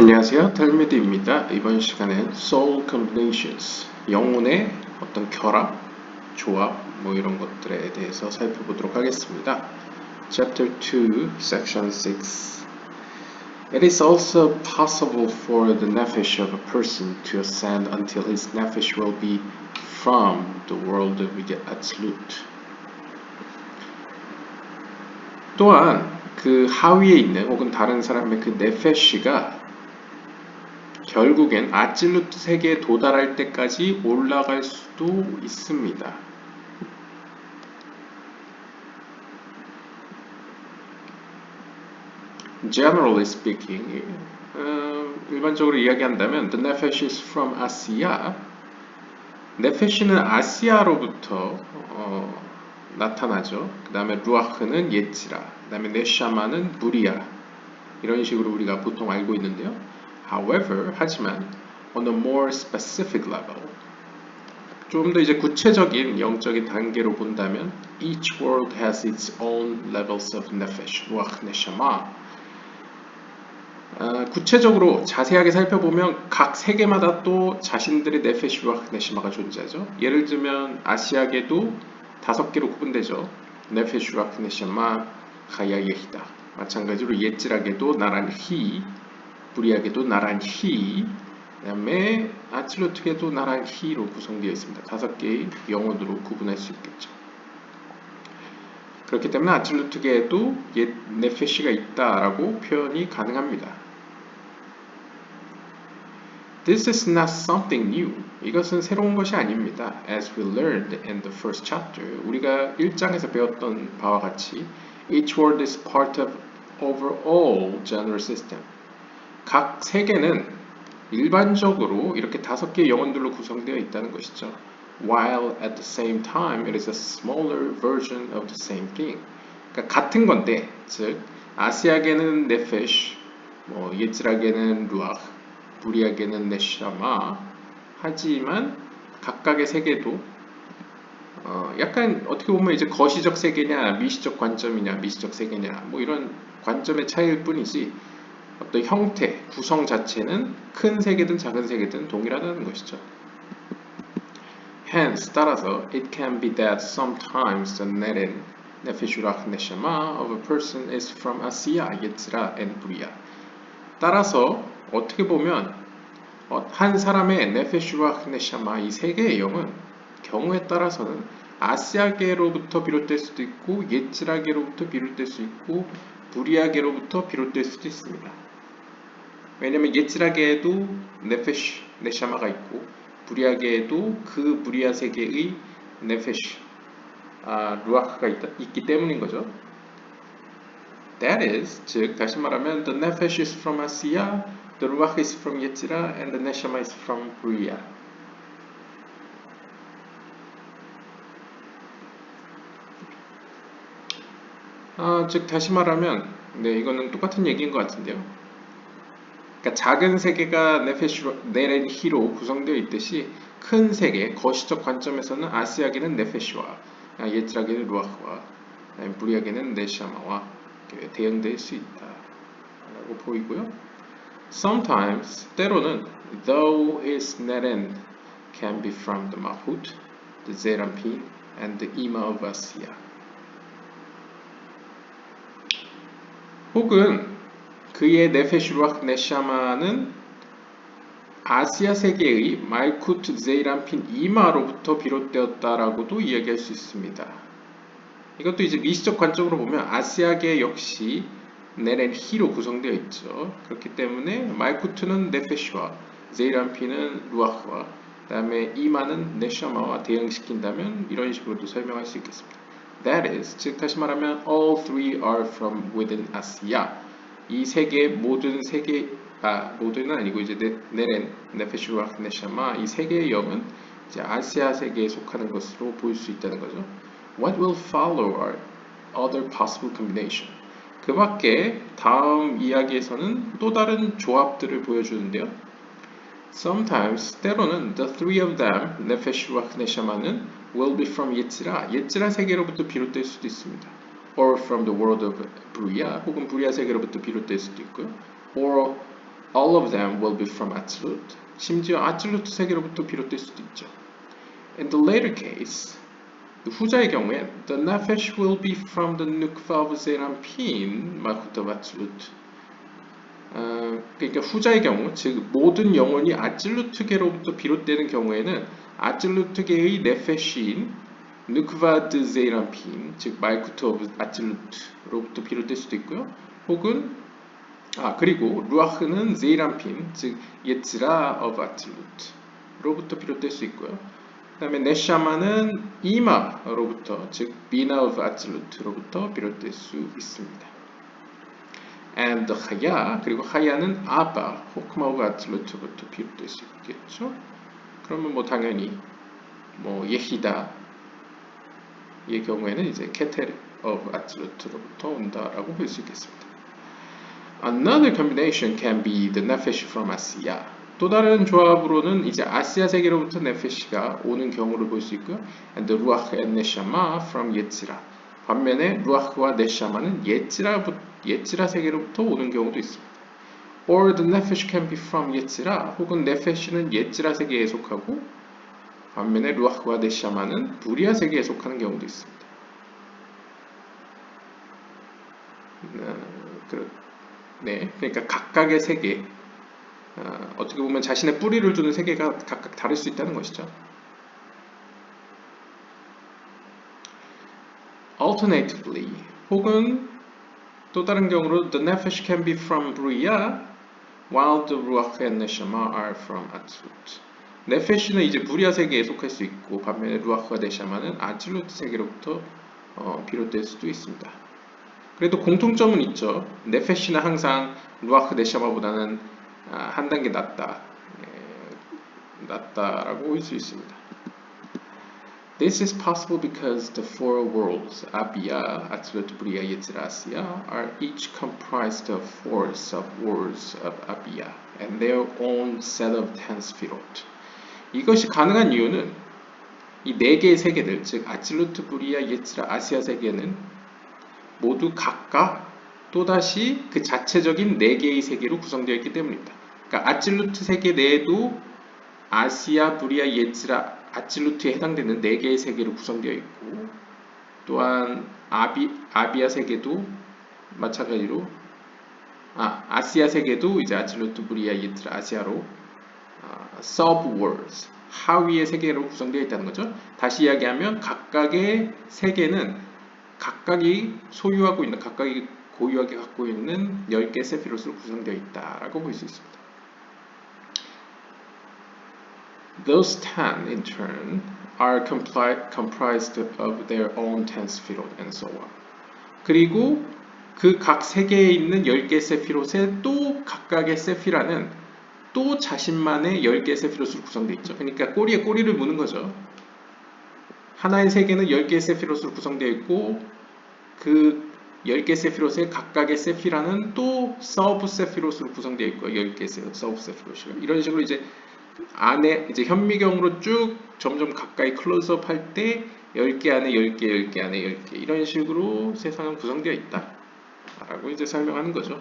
안녕하세요. 텔미드입니다. 이번 시간엔 Soul Combinations, 영혼의 어떤 결합, 조합, 뭐 이런 것들에 대해서 살펴보도록 하겠습니다. Chapter 2, Section 6 It is also possible for the nephesh of a person to ascend until his nephesh will be from the world of the absolute. 또한 그 하위에 있는 혹은 다른 사람의 그 네페시가 결국엔 아찔루트 세계에 도달할 때까지 올라갈 수도 있습니다. Generally speaking, 어, 일반적으로 이야기한다면 the nephesh is from Asia. 네페시는 아시아로부터 어, 나타나죠. 그 다음에 루아흐는 예지라, 그 다음에 네샤마는 무리아 이런 식으로 우리가 보통 알고 있는데요. However, 하지만 on a more specific level, 좀 더 이제 구체적인 영적인 단계로 본다면 each world has its own levels of nefesh, ruach, neshama. 어, 구체적으로 자세하게 살펴보면 각 세계마다 또 자신들의 네페시, 루ach, 네시마가 존재하죠. 예를 들면 아시아계도 다섯 개로 구분되죠. 네페시, 루ach, 네시마, 하야예히다. 마찬가지로 예지락에도 나란 히, 부리아게도 나란 히, 그다음에 아칠로트게도 나란 히로 구성되어 있습니다. 다섯 개의 영혼으로 구분할 수 있겠죠. 그렇기 때문에 아칠로트게에도 옛 네페시가 있다라고 표현이 가능합니다. This is not something new. 이것은 새로운 것이 아닙니다. As we learned in the first chapter, 우리가 1장에서 배웠던 바와 같이 each word is part of overall general system. 각 세계는 일반적으로 이렇게 다섯 개의 영혼들로 구성되어 있다는 것이죠. While at the same time it is a smaller version of the same thing. 그러니까 같은 건데, 즉 아시아계는 네페시, 뭐 예지락에는 루ach, 부리아계는 네샤마. 하지만 각각의 세계도 어, 약간 어떻게 보면 이제 거시적 세계냐, 미시적 관점이냐, 미시적 세계냐, 뭐 이런 관점의 차이일 뿐이지 어떤 형태, 구성 자체는 큰 세계든 작은 세계든 동일하다는 것이죠. Hence, 따라서 it can be that sometimes the neren nefeshurach neshama of a person is from Asia, Yetzira, and Bria. 따라서 어떻게 보면 한 사람의 네페슈락 네샤마 이 세 개의 영은 경우에 따라서는 아시아계로부터 비롯될 수도 있고 예지라계로부터 비롯될 수 있고 부리아계로부터 비롯될 수도 있습니다. 왜냐하면 예지라계에도 네페시 네샤마가 있고 부리아계에도 그 부리아 세계의 네페시 아, 루아크가 있다, 있기 때문인 거죠. That is, 즉 다시 말하면 the nefesh is from Asia, the ruach is from Yetzira, and the neshama is from Bria. 아, 즉 다시 말하면 네 이거는 똑같은 얘기인 것 같은데요. 그러니까 작은 세계가 네페시로 구성되어 있듯이 큰 세계 거시적 관점에서는 아시아계는 네페시와 예트라계는 루아흐와 부리아계는 네샤마와 대응될 수 있다 라고 보이고요. Sometimes 때로는 though his neren can be from the Mahut, the Zerampin, and the Ima of Asia. 혹은 그의 네페슈르악 네샤마는 아시아 세계의 말쿠트 제이란핀 이마로부터 비롯되었다라고도 이야기할 수 있습니다. 이것도 이제 미시적 관점으로 보면 아시아계 역시 네렌 히로 구성되어 있죠. 그렇기 때문에 말쿠트는 네페슈와 제이란핀은 루아흐와 그 다음에 이마는 네샤마와 대응시킨다면 이런 식으로도 설명할 수 있겠습니다. That is, 즉 다시 말하면 all three are from within Asia. 이 세계 모든 세계 아 모두는 아니고 이제 네, 네렌, 네페슈와 네샤마 이세 개의 영은 이제 아시아 세계에 속하는 것으로 보일 수 있다는 거죠. What will follow are other possible combination. 그 밖에 다음 이야기에서는 또 다른 조합들을 보여주는데요. Sometimes 때로는 the three of them, 네페슈와 네샤마는 will be from 예지라, 예지라 세계로부터 비롯될 수도 있습니다. Or from the world of Bria, 혹은 브리아 세계로부터 비롯될 수도 있고요. or all of them will be from absolute. 심지어 absolute 세계로부터 비롯될 수도 있죠. In the later case, 그 후자의 경우엔 the nefesh will be from the nukva of zeranpin malchut of absolute. 어, 그러니까 후자의 경우, 즉 모든 영혼이 아찔루트계로부터 비롯되는 경우에는 아찔루트계의 네페시인 누크바드 제이란핀, 즉 말쿠트 오브 아찔루트로부터 비롯될 수도 있고요. 혹은 아 그리고 루아흐는 제이란핀, 즉 예츠라 오브 아찔루트로부터 비롯될 수 있고요. 그 다음에 네샤마는 이마로부터, 즉 비나 오브 아찔루트로부터 비롯될 수 있습니다. and 하야 그리고 하야는 아바 호크마우가 아틀루트부터 비롯될 수 있겠죠. 그러면 뭐 당연히 뭐 예히다 의 경우에는 이제 케테르 of 아틀루트로부터 온다라고 볼 수 있겠습니다. Another combination can be the nefesh from 아시아. 또 다른 조합으로는 이제 아시아 세계로부터 네페시가 오는 경우를 볼 수 있고요. And the ruach and neshama from 예츠라. 반면에 루아흐와 네샤마는 예츠라 예츠라 세계로부터 오는 경우도 있습니다. Or the nefesh can be from 예츠라 혹은 네페시는 예츠라 세계에 속하고 반면에 루아흐와 네샤마는 부리아 세계에 속하는 경우도 있습니다. 네, 그러니까 각각의 세계 어, 떻게 보면 자신의 뿌리를 두는 세계가 각각 다를 수 있다는 것이죠. Alternatively, 혹은 또 다른 경우로 the nefesh can be from Bria, while the ruach and neshama are from Atzilut. 네페시는 이제 부리아 세계에 속할 수 있고 반면에 루아흐와 네샤마는 아질루트 세계로부터 어, 비롯될 수도 있습니다. 그래도 공통점은 있죠. 네페시는 항상 루아흐 네샤마보다는 아, 한 단계 낮다, 예, 낮다라고 볼 수 있습니다. This is possible because the four worlds, Abia, Atzilut, Bria, Yetzirah, Asiya, are each comprised of four sub-worlds of Abia and their own set of ten sfirot. 이것이 가능한 이유는 이 네 개의 세계들, 즉 아칠루트, 브리아, 예츠라, 아시아 세계는 모두 각각 또다시 그 자체적인 네 개의 세계로 구성되어 있기 때문입니다. 그러니까 아칠루트 세계 내에도 아시아, 브리아, 예츠라, 아칠루트에 해당되는 4개의 세계로 구성되어 있고 또한 아비, 아비아 세계도 마찬가지로 아, 아시아 세계도 이제 아칠루트, 브리아, 예트라, 아시아로 아, sub-worlds, 하위의 세계로 구성되어 있다는 거죠. 다시 이야기하면 각각의 세계는 각각이 소유하고 있는, 각각이 고유하게 갖고 있는 10개 세피로스로 구성되어 있다라고 볼 수 있습니다. Those ten, in turn, are comprised of their own ten sephirot and so on. 그리고 그 각 세계에 있는 10개 세피롯의 또 각각의 세피라는 또 자신만의 10개 세피롯으로 구성되어 있죠. 그러니까 꼬리에 꼬리를 무는 거죠. 하나의 세계는 10개의 세피롯으로 구성되어 있고 그 10개 세피롯의 각각의 세피라는 또 서브 세피롯으로 구성되어 있고 10개 서브 세피롯이 이런 식으로 이제 안에 이제 현미경으로 쭉 점점 가까이 클로즈업 할 때 10개 안에 10개, 10개 안에 10개 이런 식으로 세상은 구성되어 있다 라고 이제 설명하는 거죠.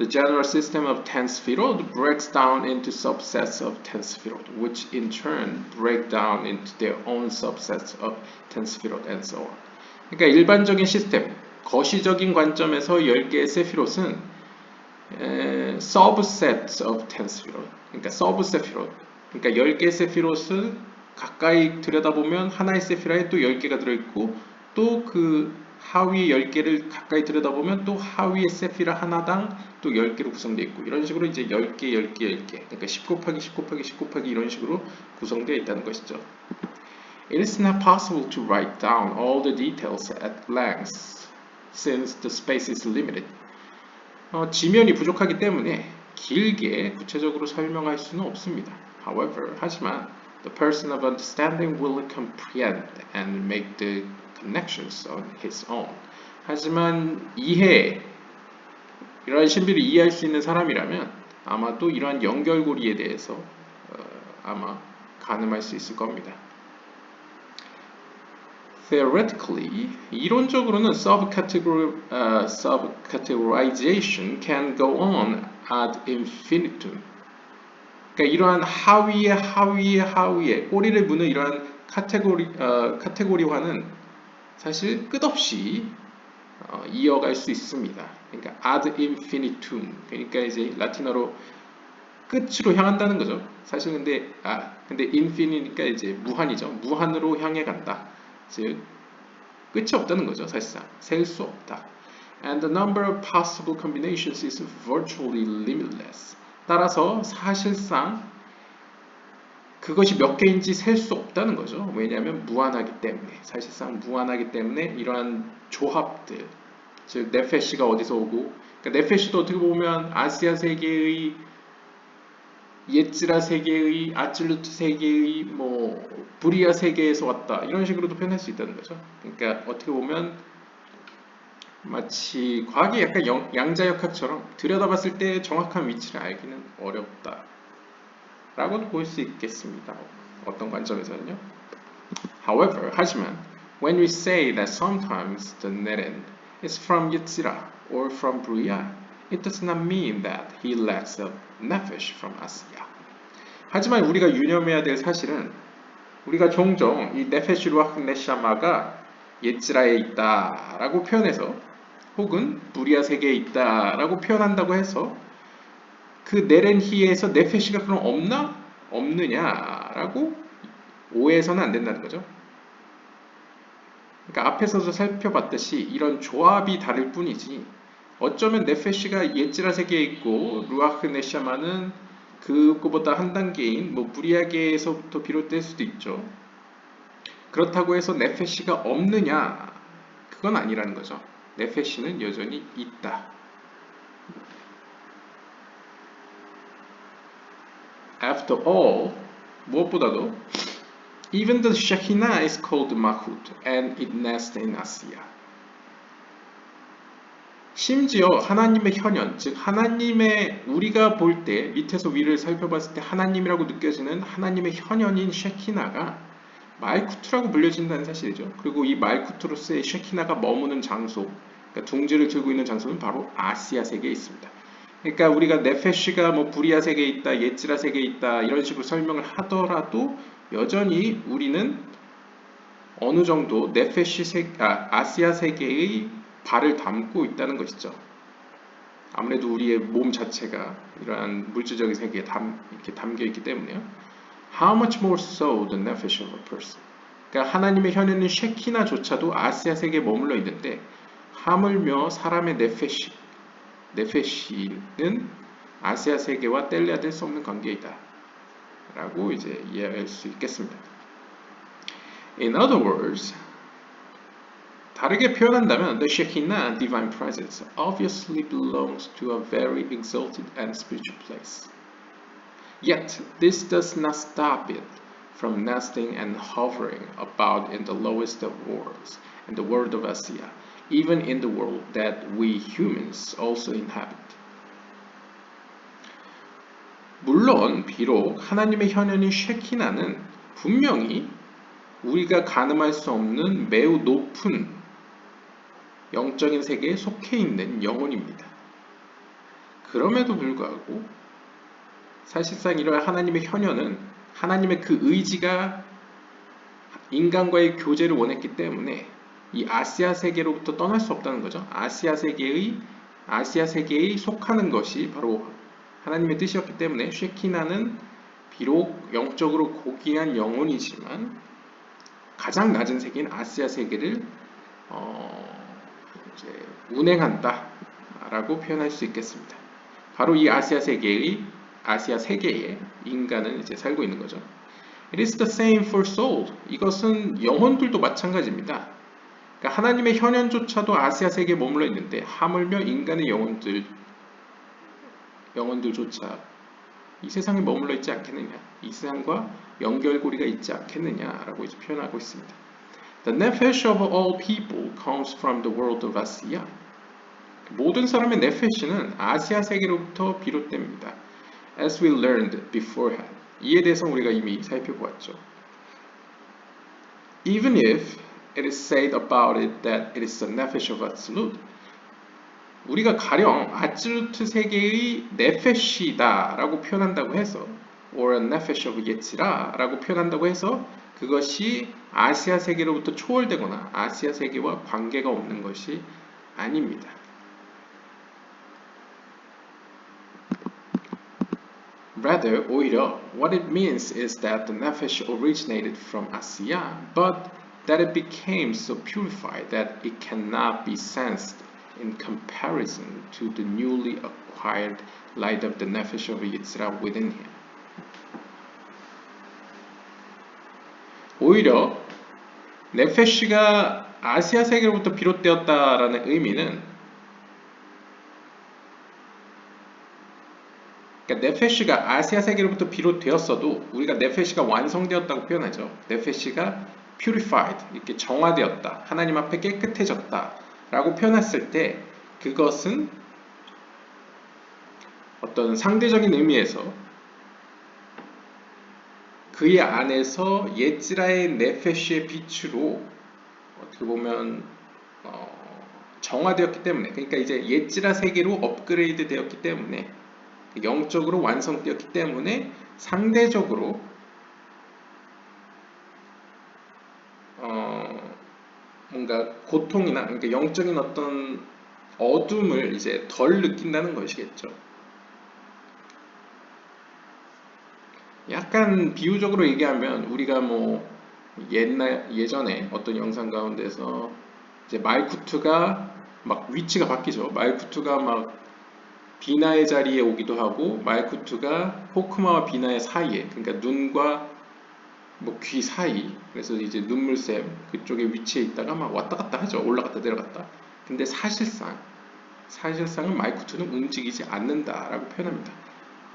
The general system of ten sphirot breaks down into subsets of ten sphirot, which in turn break down into their own subsets of ten sphirot and so on. 그러니까 일반적인 시스템, 거시적인 관점에서 10개의 세피롯은 subsets of ten sphirot, 그러니까 서브 세피롯 그러니까 10개 세피롯을 가까이 들여다보면 하나의 세피라에 또 10개가 들어있고 또그 하위 10개를 가까이 들여다보면 또 하위의 세피라 하나당 또 10개로 구성되어 있고 이런 식으로 이제 10개, 10개, 10개 그러니까 10 곱하기 10 곱하기 10 곱하기 이런 식으로 구성되어 있다는 것이죠. It is not possible to write down all the details at length since the space is limited. 어, 지면이 부족하기 때문에 길게 구체적으로 설명할 수는 없습니다. However, 하지만 the person of understanding will comprehend and make the connections on his own. 하지만 이해, 이러한 신비를 이해할 수 있는 사람이라면 아마도 이러한 연결고리에 대해서 어, 아마 가늠할 수 있을 겁니다. Theoretically, 이론적으로는 subcategory, uh, subcategorization can go on ad infinitum. 그러니까 이러한 하위의 하위의 하위의 꼬리를 무는 이러한 카테고리 어, 카테고리화는 사실 끝없이 어, 이어갈 수 있습니다. 그러니까 ad infinitum. 그러니까 이제 라틴어로 끝으로 향한다는 거죠. 사실 근데 아 근데 infinite니까 이제 무한이죠. 무한으로 향해 간다. 즉 끝이 없다는 거죠. 사실상 셀 수 없다. And the number of possible combinations is virtually limitless. 따라서 사실상 그것이 몇 개인지 셀 수 없다는 거죠. 왜냐하면 무한하기 때문에 사실상 무한하기 때문에 이러한 조합들 즉 네페시가 어디서 오고 그러니까 네페시도 어떻게 보면 아시아 세계의 예찌라 세계의 아찔루트 세계의 뭐 부리아 세계에서 왔다 이런 식으로도 표현할 수 있다는 거죠. 그러니까 어떻게 보면 마치 과학이 약간 영, 양자역학처럼 들여다봤을 때 정확한 위치를 알기는 어렵다. 라고도 볼 수 있겠습니다. 어떤 관점에서는요. However, 하지만 when we say that sometimes the Neren is from Yetzirah or from Bruya, it does not mean that he lacks a nefesh from Asiya. 하지만 우리가 유념해야 될 사실은 우리가 종종 이 네페시 루아크 네샤마가 예츠라에 있다라고 표현해서 혹은 부리아 세계에 있다라고 표현한다고 해서 그 네렌히에서 네페시가 그럼 없나? 없느냐라고 오해해서는 안 된다는 거죠. 그러니까 앞에서도 살펴봤듯이 이런 조합이 다를 뿐이지 어쩌면 네페시가 예찌라 세계에 있고 루아흐 네샤마는 그거보다 한 단계인 뭐 무리아계에서부터 비롯될 수도 있죠. 그렇다고 해서 네페시가 없느냐? 그건 아니라는 거죠. 네페시는 여전히 있다. After all, 무엇보다도 even the Shekinah is called Mahut and it nests in Asiya. 심지어 하나님의 현현, 즉 하나님의 우리가 볼 때 밑에서 위를 살펴봤을 때 하나님이라고 느껴지는 하나님의 현현인 쉐키나가 말쿠트라고 불려진다는 사실이죠. 그리고 이 말쿠트로스의 쉐키나가 머무는 장소, 그러니까 둥지를 들고 있는 장소는 바로 아시아 세계에 있습니다. 그러니까 우리가 네페시가 뭐 부리아 세계에 있다, 예찌라 세계에 있다 이런 식으로 설명을 하더라도 여전히 우리는 어느 정도 네페시 세, 아, 아시아 세계의 발을 담고 있다는 것이죠. 아무래도 우리의 몸 자체가 이러한 물질적인 세계에 담, 이렇게 담겨 있기 때문에요. How much more so the nephesh of a person? 그러니까 하나님의 현현인 쉐키나조차도 아시아 세계에 머물러 있는데 하물며 사람의 네페시, 네페시는 아시아 세계와 뗄래야 뗄 수 없는 관계이다. 라고 이제 이해할 수 있겠습니다. In other words, 다르게 표현한다면 the Shekinah divine presence obviously belongs to a very exalted and spiritual place. Yet this does not stop it from nesting and hovering about in the lowest of worlds, in the world of Asia, even in the world that we humans also inhabit. 물론 비록 하나님의 현현인 쉐키나는 분명히 우리가 가늠할 수 없는 매우 높은 영적인 세계에 속해 있는 영혼입니다. 그럼에도 불구하고 사실상 이러한 하나님의 현현은 하나님의 그 의지가 인간과의 교제를 원했기 때문에 이 아시아 세계로부터 떠날 수 없다는 거죠. 아시아 세계의 아시아 세계에 속하는 것이 바로 하나님의 뜻이었기 때문에 쉐키나는 비록 영적으로 고귀한 영혼이지만 가장 낮은 세계인 아시아 세계를 어, 이제 운행한다라고 표현할 수 있겠습니다. 바로 이 아시아 세계의 아시아 세계에 인간은 이제 살고 있는 거죠. It is the same for soul. 이것은 영혼들도 마찬가지입니다. 그러니까 하나님의 현현조차도 아시아 세계에 머물러 있는데 하물며 인간의 영혼들 영혼들조차 이 세상에 머물러 있지 않겠느냐, 이 세상과 연결고리가 있지 않겠느냐라고 이제 표현하고 있습니다. The nefesh of all people comes from the world of Asia. 모든 사람의 네페시는 아시아 세계로부터 비롯됩니다. As we learned beforehand. 이에 대해서 우리가 이미 살펴보았죠. Even if it is said about it that it is the nefesh of Atzilut. 우리가 가령 아츠루트 세계의 네페시다라고 표현한다고 해서 or a nefesh of yetzira라고 표현한다고 해서 그것이 아시아 세계로부터 초월되거나 아시아 세계와 관계가 없는 것이 아닙니다. Rather, 오히려 what it means is that the nefesh originated from Asiya, but that it became so purified that it cannot be sensed in comparison to the newly acquired light of the nefesh of Yitzra within him. 오히려 네페쉬가 아시아 세계로부터 비롯되었다라는 의미는 그러니까 네페쉬가 아시아 세계로부터 비롯되었어도 우리가 네페쉬가 완성되었다고 표현하죠. 네페쉬가 purified 이렇게 정화되었다. 하나님 앞에 깨끗해졌다 라고 표현했을 때 그것은 어떤 상대적인 의미에서 그의 안에서 예지라의 네페쉬의 빛으로 어떻게 보면 어, 정화되었기 때문에 그러니까 이제 예지라 세계로 업그레이드 되었기 때문에 영적으로 완성되었기 때문에 상대적으로 어, 뭔가 고통이나 그러니까 영적인 어떤 어둠을 이제 덜 느낀다는 것이겠죠. 약간 비유적으로 얘기하면 우리가 뭐 옛날 예전에 어떤 영상 가운데서 이제 말쿠트가 막 위치가 바뀌죠. 말쿠트가 막 비나의 자리에 오기도 하고 말쿠트가 호크마와 비나의 사이에 그러니까 눈과 뭐 귀 사이 그래서 이제 눈물샘 그쪽에 위치해 있다가 막 왔다 갔다 하죠. 올라갔다 내려갔다. 근데 사실상 사실상은 말쿠트는 움직이지 않는다라고 표현합니다.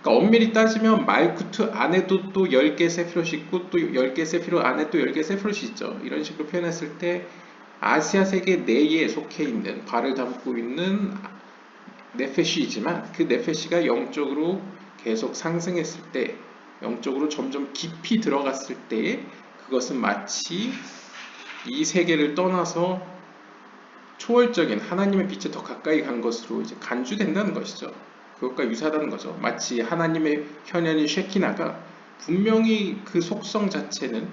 그러니까 엄밀히 따지면 말쿠트 안에도 또 10개 세피롯이 있고 또 10개 세피롯 안에 또 10개 세피롯이 있죠. 이런 식으로 표현했을 때 아시아 세계 내에 속해 있는 발을 담고 있는 네페시이지만 그 네페시가 영적으로 계속 상승했을 때 영적으로 점점 깊이 들어갔을 때 그것은 마치 이 세계를 떠나서 초월적인 하나님의 빛에 더 가까이 간 것으로 이제 간주된다는 것이죠. 그것과 유사하다는 거죠. 마치 하나님의 현현인 쉐키나가 분명히 그 속성 자체는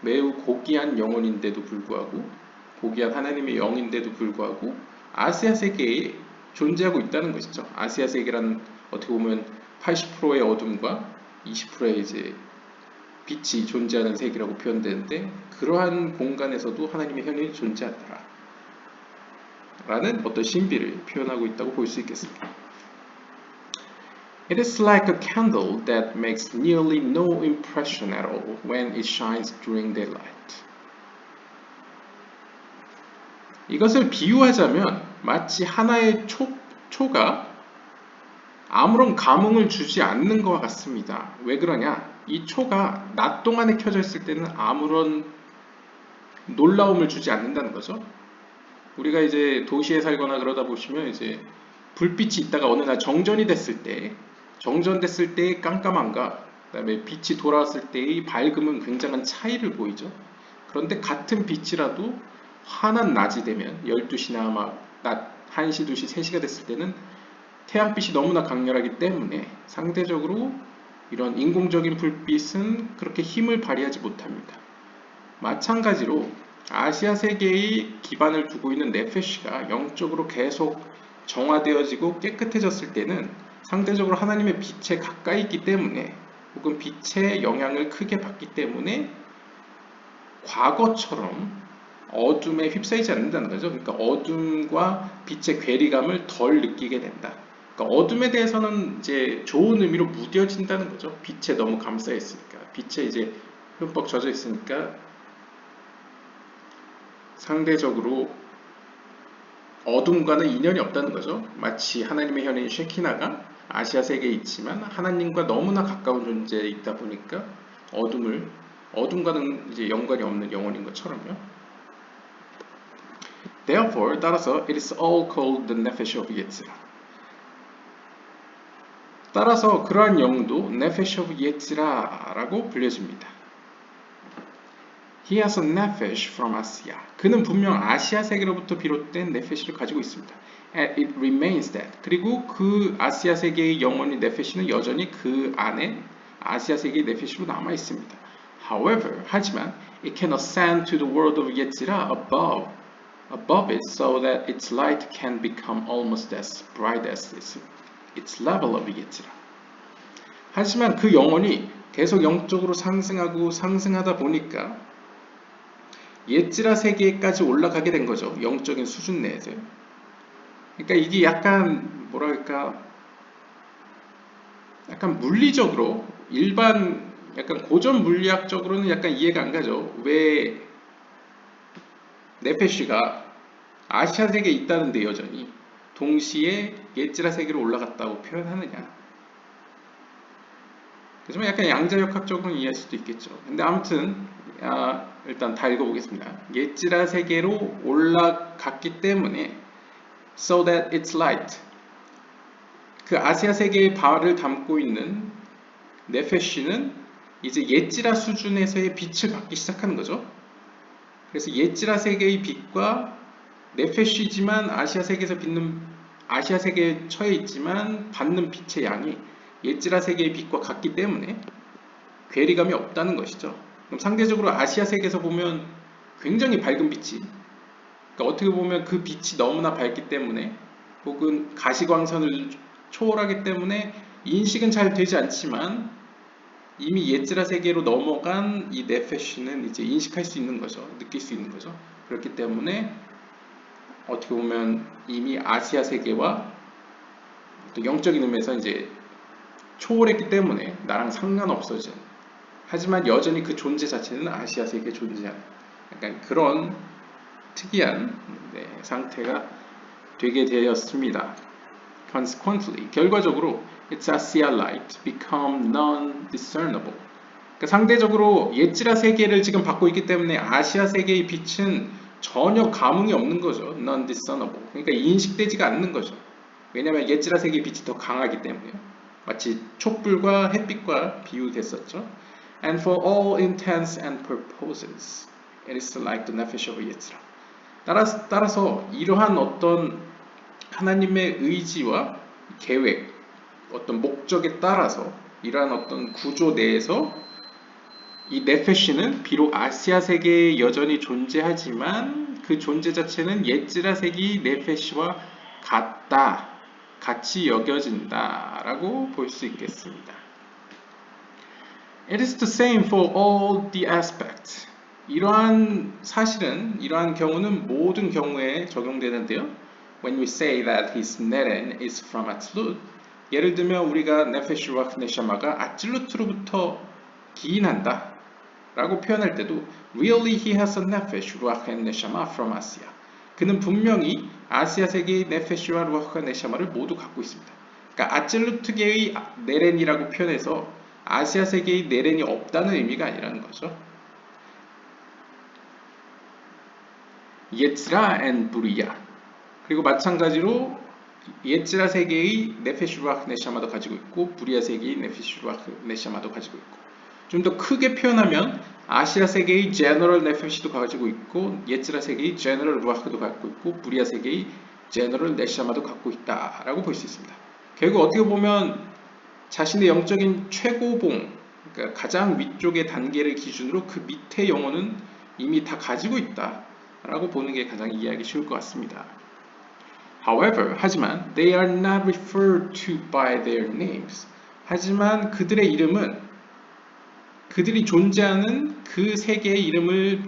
매우 고귀한 영혼인데도 불구하고 고귀한 하나님의 영인데도 불구하고 아시아 세계에 존재하고 있다는 것이죠. 아시아 세계란 어떻게 보면 80%의 어둠과 20%의 이제 빛이 존재하는 세계라고 표현되는데 그러한 공간에서도 하나님의 현현이 존재하더라. 라는 어떤 신비를 표현하고 있다고 볼 수 있겠습니다. It is like a candle that makes nearly no impression at all when it shines during daylight. 이것을 비유하자면 마치 하나의 초, 초가 아무런 감흥을 주지 않는 것과 같습니다. 왜 그러냐? 이 초가 낮 동안에 켜져 있을 때는 아무런 놀라움을 주지 않는다는 거죠. 우리가 이제 도시에 살거나 그러다 보시면 이제 불빛이 있다가 어느 날 정전이 됐을 때 정전됐을 때의 깜깜함과 그다음에 빛이 돌아왔을 때의 밝음은 굉장한 차이를 보이죠. 그런데 같은 빛이라도 환한 낮이 되면 12시나 막 낮 1시, 2시, 3시가 됐을 때는 태양빛이 너무나 강렬하기 때문에 상대적으로 이런 인공적인 불빛은 그렇게 힘을 발휘하지 못합니다. 마찬가지로 아시아 세계의 기반을 두고 있는 네페시가 영적으로 계속 정화되어지고 깨끗해졌을 때는 상대적으로 하나님의 빛에 가까이 있기 때문에 혹은 빛의 영향을 크게 받기 때문에 과거처럼 어둠에 휩싸이지 않는다는 거죠. 그러니까 어둠과 빛의 괴리감을 덜 느끼게 된다. 그러니까 어둠에 대해서는 이제 좋은 의미로 무뎌진다는 거죠. 빛에 너무 감싸 있으니까. 빛에 이제 흠뻑 젖어 있으니까 상대적으로 어둠과는 인연이 없다는 거죠. 마치 하나님의 현인 쉐키나가 아시아 세계에 있지만 하나님과 너무나 가까운 존재에 있다 보니까 어둠을 어둠과는 이제 연관이 없는 영혼인 것처럼요. Therefore, 따라서 it is all called the nefesh of yetzirah. 따라서 그러한 영도 nefesh of yetzirah라고 불려집니다. He has a nephesh from Asia. 그는 분명 아시아 세계로부터 비롯된 네페시를 가지고 있습니다. And it remains that. 그리고 그 아시아 세계의 영혼인 네페시는 여전히 그 안에 아시아 세계의 네페시로 남아 있습니다. However, 하지만 it can ascend to the world of Yetzirah above, above it so that its light can become almost as bright as its, its level of Yetzirah. 하지만 그 영혼이 계속 영적으로 상승하고 상승하다 보니까 예지라 세계까지 올라가게 된 거죠. 영적인 수준 내에서. 그러니까 이게 약간 뭐랄까 약간 물리적으로 일반 약간 고전 물리학적으로는 약간 이해가 안 가죠. 왜 네페쉬가 아시아 세계에 있다는데 여전히 동시에 예지라 세계로 올라갔다고 표현하느냐. 하지만 약간 양자역학적으로는 이해할 수도 있겠죠. 근데 아무튼 아, 일단 다 읽어보겠습니다. 예지라 세계로 올라갔기 때문에 so that it's light 그 아시아 세계의 발을 담고 있는 네페쉬는 이제 예지라 수준에서의 빛을 받기 시작하는 거죠. 그래서 예지라 세계의 빛과 네페쉬지만 아시아 세계에서 빛는 아시아 세계에 처해 있지만 받는 빛의 양이 예지라 세계의 빛과 같기 때문에 괴리감이 없다는 것이죠. 그럼 상대적으로 아시아 세계에서 보면 굉장히 밝은 빛이 그러니까 어떻게 보면 그 빛이 너무나 밝기 때문에 혹은 가시광선을 초월하기 때문에 인식은 잘 되지 않지만 이미 예지라 세계로 넘어간 이 네페쉬는 이제 인식할 수 있는 거죠. 느낄 수 있는 거죠. 그렇기 때문에 어떻게 보면 이미 아시아 세계와 또 영적인 의미에서 이제 초월했기 때문에 나랑 상관없어진 하지만 여전히 그 존재 자체는 아시아 세계에 존재하는 약간 그런 특이한 네, 상태가 되게 되었습니다. Consequently, 결과적으로 its Asia light become non-discernible. 그러니까 상대적으로 예지라 세계를 지금 받고 있기 때문에 아시아 세계의 빛은 전혀 감흥이 없는 거죠. non-discernible. 그러니까 인식되지가 않는 거죠. 왜냐하면 예지라 세계의 빛이 더 강하기 때문에요. 마치 촛불과 햇빛과 비유됐었죠. And for all intents and purposes, it is like the nefesh of Yetzirah. 따라서, 따라서 이러한 어떤 하나님의 의지와 계획, 어떤 목적에 따라서 이러한 어떤 구조 내에서 이 네페시는 비록 아시아 세계에 여전히 존재하지만 그 존재 자체는 예지라 세기 네페시와 같다, 같이 여겨진다 라고 볼 수 있겠습니다. It is the same for all the aspects. 이러한 사실은 이러한 경우는 모든 경우에 적용되는데요. When we say that his neren is from Atlut, 예를 들면 우리가 네페시와 네샤마가 아찔루트로부터 기인한다 라고 표현할 때도 Really he has a nefesh, ruach and neshama from Asia. 그는 분명히 아시아 세계의 네페시와 루아흐 네샤마를 모두 갖고 있습니다. 그러니까 아찔루트계의 네렌이라고 표현해서 아시아 세계의 네렌이 없다는 의미가 아니라는 거죠. 예츠라 앤 부리야 그리고 마찬가지로 예츠라 세계의 네페슈르아크 네샤마도 가지고 있고 부리아 세계의 네페슈르아크 네샤마도 가지고 있고 좀 더 크게 표현하면 아시아 세계의 제너럴 네페시도 가지고 있고 예츠라 세계의 제너럴 루아크도 갖고 있고 부리아 세계의 제너럴 네샤마도 갖고 있다라고 볼 수 있습니다. 결국 어떻게 보면 자신의 영적인 최고봉, 그러니까 가장 위쪽의 단계를 기준으로 그 밑에 영혼은 이미 다 가지고 있다라고 보는 게 가장 이해하기 쉬울 것 같습니다. However, 하지만 they are not referred to by their names. 하지만 그들의 이름은 그들이 존재하는 그 세계의 이름을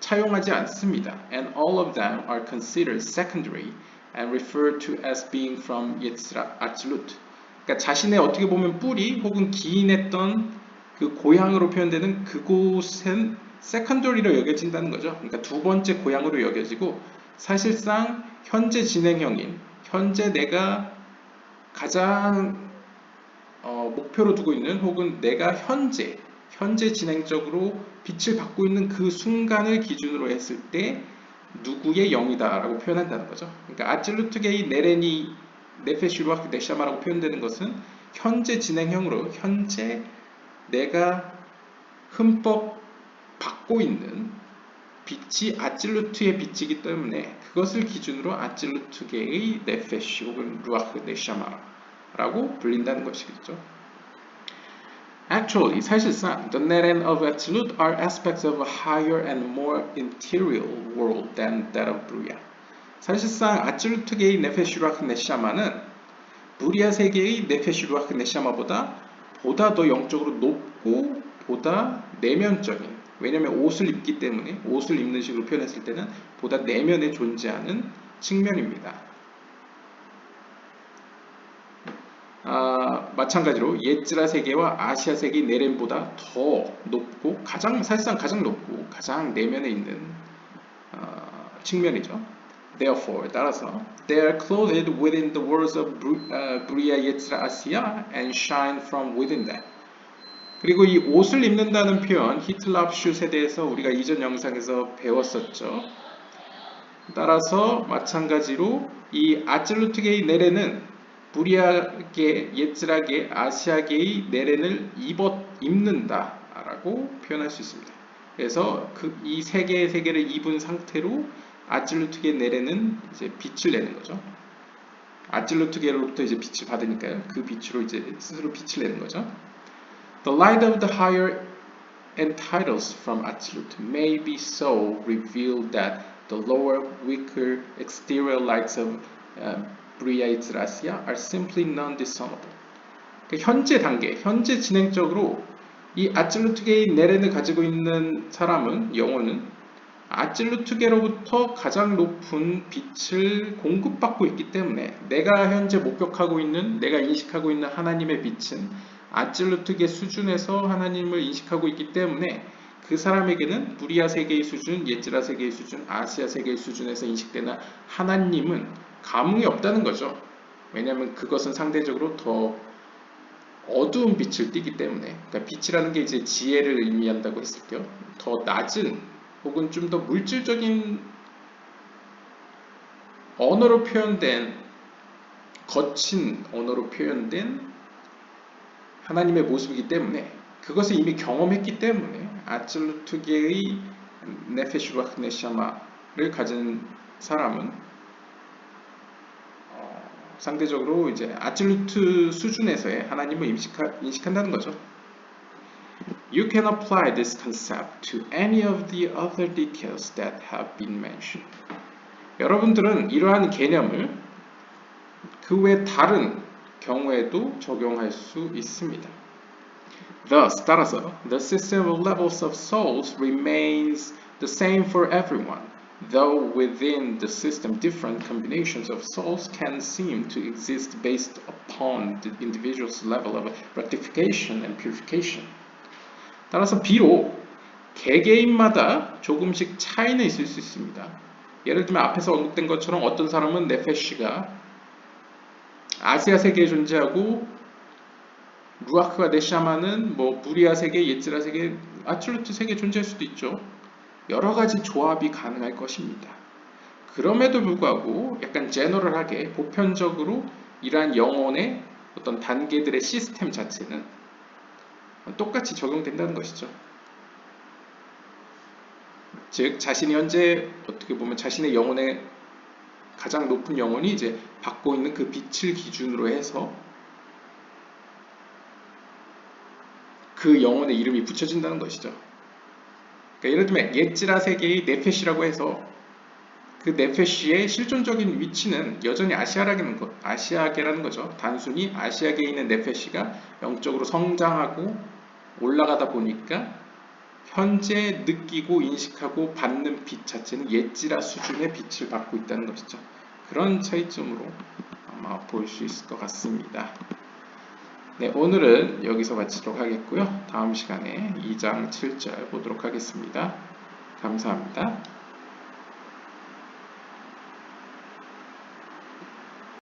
차용하지 않습니다. And all of them are considered secondary and referred to as being from Yetzirah Atzilut. 그러니까 자신의 어떻게 보면 뿌리 혹은 기인했던 그 고향으로 표현되는 그곳은 세컨더리로 여겨진다는 거죠. 그러니까 두 번째 고향으로 여겨지고 사실상 현재 진행형인 현재 내가 가장 어, 목표로 두고 있는 혹은 내가 현재 현재 진행적으로 빛을 받고 있는 그 순간을 기준으로 했을 때 누구의 영이다라고 표현한다는 거죠. 그러니까 아찔루트게이 네레니 네페슈르와 네샤마라고 표현되는 것은 현재 진행형으로 현재 내가 흠뻑 받고 있는 빛이 아찔루트의 빛이기 때문에 그것을 기준으로 아찔루트계의 네페시 혹은 루아흐 네샤마 라고 불린다는 것이겠죠. Actually, 사실상 the Neren of Absolute are aspects of a higher and more interior world than that of Bruya. 사실상 아absolute계의 네페슈라크 네샤마는 브리아 세계의 네페슈라크 네샤마보다 보다 더 영적으로 높고 보다 내면적인 왜냐하면 옷을 입기 때문에 옷을 입는 식으로 표현했을 때는 보다 내면에 존재하는 측면입니다. 아, 마찬가지로 예즈라 세계와 아시아 세계 네렘보다 더 높고 가장 사실상 가장 높고 가장 내면에 있는 어, 측면이죠. Therefore, 따라서 they are clothed within the worlds of Bria, Yetzra, Asia and shine from within them. 그리고 이 옷을 입는다는 표현 히틀랍슛에 대해서 우리가 이전 영상에서 배웠었죠. 따라서 마찬가지로 이 아찔루트게의 네레는 부리아계, 예츠라계, 아시아계의 내렌을 입어, 입는다 라고 표현할 수 있습니다. 그래서 그 이 세 개의 세계를 입은 상태로 아찔루트계 내렌은 이제 빛을 내는 거죠. 아찔루트계로부터 이제 빛을 받으니까요. 그 빛으로 이제 스스로 빛을 내는 거죠. The light of the higher entitles from Absolute may be so revealed that the lower, weaker exterior lights of uh, 브리아이츠 라시아 are simply non-discernible. 그러니까 현재 단계, 현재 진행적으로 이 아찔루트계의 내렌을 가지고 있는 사람은 영혼은 아찔루트계로부터 가장 높은 빛을 공급받고 있기 때문에 내가 현재 목격하고 있는 내가 인식하고 있는 하나님의 빛은 아찔루트계 수준에서 하나님을 인식하고 있기 때문에 그 사람에게는 부리아 세계의 수준, 예지라 세계의 수준, 아시아 세계의 수준에서 인식되는 하나님은 감흥이 없다는 거죠. 왜냐하면 그것은 상대적으로 더 어두운 빛을 띠기 때문에 그러니까 빛이라는 게 이제 지혜를 의미한다고 했을게요. 더 낮은 혹은 좀 더 물질적인 언어로 표현된 거친 언어로 표현된 하나님의 모습이기 때문에 그것을 이미 경험했기 때문에 아틀루트계의 네페슈르 네샤마를 가진 사람은 상대적으로 이제 아틀루트 수준에서의 하나님을 인식하, 인식한다는 거죠. You can apply this concept to any of the other details that have been mentioned. 여러분들은 이러한 개념을 그 외 다른 경우에도 적용할 수 있습니다. Thus, 따라서, the system of levels of souls remains the same for everyone. Though within the system different combinations of souls can seem to exist based upon the individual's level of rectification and purification. 따라서 비록 개개인마다 조금씩 차이는 있을 수 있습니다. 예를 들면 앞에서 언급된 것처럼 어떤 사람은 네페시가 아시아 세계에 존재하고 루아크가 네샤마는 뭐 무리아 세계, 예츠라 세계, 아틀루트 세계에 존재할 수도 있죠. 여러 가지 조합이 가능할 것입니다. 그럼에도 불구하고 약간 제너럴하게 보편적으로 이러한 영혼의 어떤 단계들의 시스템 자체는 똑같이 적용된다는 것이죠. 즉 자신이 현재 어떻게 보면 자신의 영혼의 가장 높은 영혼이 이제 받고 있는 그 빛을 기준으로 해서 그 영혼의 이름이 붙여진다는 것이죠. 그러니까 예를 들면 예지라 세계의 네페시라고 해서 그 네페시의 실존적인 위치는 여전히 아시아라는 것, 아시아계라는 거죠. 단순히 아시아계에 있는 네페시가 영적으로 성장하고 올라가다 보니까 현재 느끼고 인식하고 받는 빛 자체는 예지라 수준의 빛을 받고 있다는 것이죠. 그런 차이점으로 아마 볼 수 있을 것 같습니다. 네, 오늘은 여기서 마치도록 하겠고요. 다음 시간에 2장 7절 보도록 하겠습니다. 감사합니다.